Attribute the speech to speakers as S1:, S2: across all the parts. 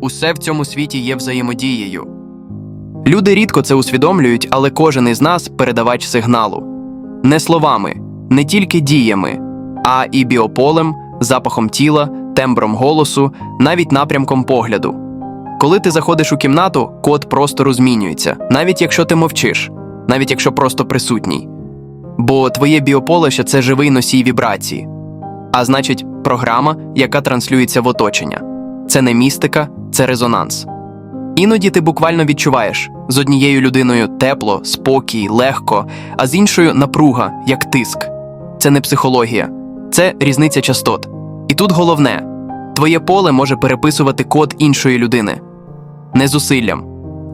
S1: Усе в цьому світі є взаємодією. Люди рідко це усвідомлюють, але кожен із нас передавач сигналу. Не словами, не тільки діями, а і біополем, запахом тіла, тембром голосу, навіть напрямком погляду. Коли ти заходиш у кімнату, код простору змінюється, навіть якщо ти мовчиш, навіть якщо просто присутній. Бо твоє біополе ще це живий носій вібрації, а значить, програма, яка транслюється в оточення. Це не містика, це резонанс. Іноді ти буквально відчуваєш з однією людиною тепло, спокій, легко, а з іншою напруга, як тиск. Це не психологія, це різниця частот. І тут головне твоє поле може переписувати код іншої людини не зусиллям,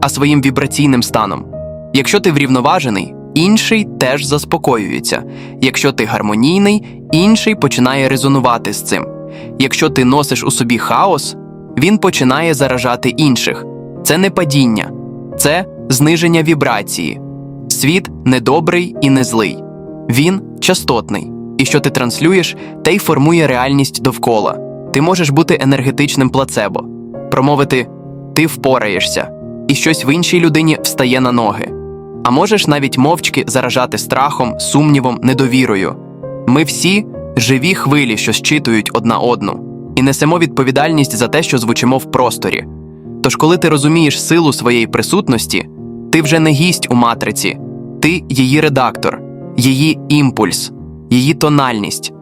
S1: а своїм вібраційним станом. Якщо ти врівноважений, інший теж заспокоюється. Якщо ти гармонійний, інший починає резонувати з цим. Якщо ти носиш у собі хаос, він починає заражати інших. Це не падіння, це зниження вібрації. Світ не добрий і не злий. Він частотний, і що ти транслюєш, те й формує реальність довкола. Ти можеш бути енергетичним плацебо, промовити ти впораєшся, і щось в іншій людині встає на ноги. А можеш навіть мовчки заражати страхом, сумнівом, недовірою. Ми всі живі хвилі, що щитують одна одну, і несемо відповідальність за те, що звучимо в просторі. Тож, коли ти розумієш силу своєї присутності, ти вже не гість у матриці, ти її редактор, її імпульс, її тональність.